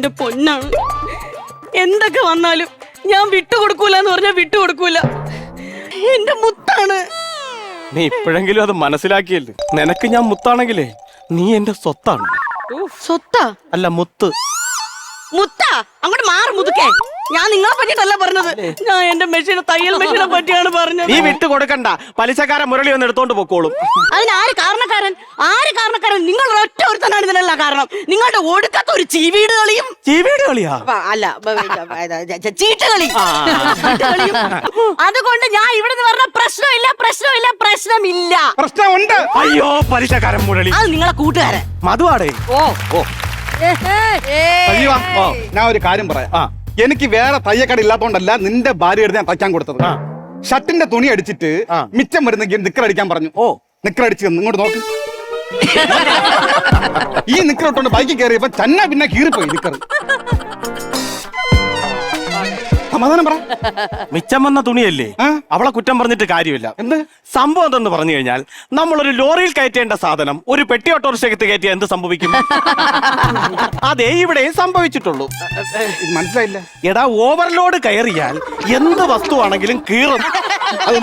എന്റെ പൊന്നാണ്. എന്തൊക്കെ വന്നാലും ഞാൻ വിട്ടുകൊടുക്കൂല എന്ന് പറഞ്ഞാൽ വിട്ടുകൊടുക്കൂല. എന്റെ മുത്താണ്. നീ ഇപ്പോഴെങ്കിലും അത് മനസ്സിലാക്കിയല്ലേ? നിനക്ക് ഞാൻ മുത്താണെങ്കിലേ നീ എന്റെ സ്വത്താണ്. സ്വത്താ? അല്ല മുത്ത്. മുത്ത അങ്ങോട്ട് മാറി മുതുക്കേ. ഞാൻ നിങ്ങളെ പറ്റിട്ടല്ല പറഞ്ഞത്. ഞാൻ എന്റെ മെഷീൻ തയ്യൽ മെഷീനെ പറ്റിയാണ് പറഞ്ഞത്. നീ വിട്ടു കൊടുക്കണ്ട. പലിശക്കാരൻ മുരളി ഒന്ന് എടുത്തോണ്ട് പൊക്കോളും. അതിന് ആര് കാരണക്കാരൻ? ആര് കാരണക്കാരൻ? നിങ്ങൾ ഒറ്റ ഒരുത്തനാണ് ഇതിനല്ല കാരണം. നിങ്ങളുടെ ഒടുക്കത്ത ഒരു ചീവീട് കളിയും. ചീവീട് കളിയാ? അല്ല ചീട്ട് ചീട്ടുകളിയും. അതുകൊണ്ട് ഞാൻ ഇവിടെ നിന്ന് പറഞ്ഞ പ്രശ്നമില്ല പ്രശ്നമില്ല പ്രശ്നമില്ല. പ്രശ്നമുണ്ട്. അയ്യോ പലിശക്കാരൻ മുരളി. അത് നിങ്ങളെ കൂട്ടുകാരൻ. മധുവാടേ? ഓ. ഓ. സജീവ ഞാൻ ഒരു കാര്യം പറയാം ആ. എനിക്ക് വേറെ തയ്യക്കട ഇല്ലാത്തോണ്ടല്ല നിന്റെ ഭാര്യ എടുത്ത് ഞാൻ തയ്ക്കാൻ കൊടുത്തത്. ഷർട്ടിന്റെ തുണി അടിച്ചിട്ട്. മിച്ചം വരുന്നെങ്കിൽ നിക്കർ അടിക്കാൻ പറഞ്ഞു ഓ. നിക്കർ അടിച്ച് ഇങ്ങോട്ട് നോക്ക് ഈ നിക്കർ ഇട്ടോണ്ട് ബൈക്കിൽ കയറിയപ്പോ ചന്ന പിന്നെ കീറിപ്പോയി നിക്കർ സമാധാനം പറ. മിച്ചം വന്ന തുണിയല്ലേ? അവളെ കുറ്റം പറഞ്ഞിട്ട് കാര്യമില്ല. എന്ത്? സംഭവം എന്തെന്ന് പറഞ്ഞു കഴിഞ്ഞാൽ നമ്മൾ ഒരു ലോറിയിൽ കയറ്റേണ്ട സാധനം ഒരു പെട്ടി ഓട്ടോറിക്ഷയ്ക്ക് കയറ്റിയാൽ എന്ത് സംഭവിക്കും? അതേ ഇവിടെയും സംഭവിച്ചിട്ടുള്ളൂ. മനസ്സിലായില്ല. എടാ ഓവർലോഡ് കയറിയാൽ എന്ത് വസ്തുവാണെങ്കിലും കീറും.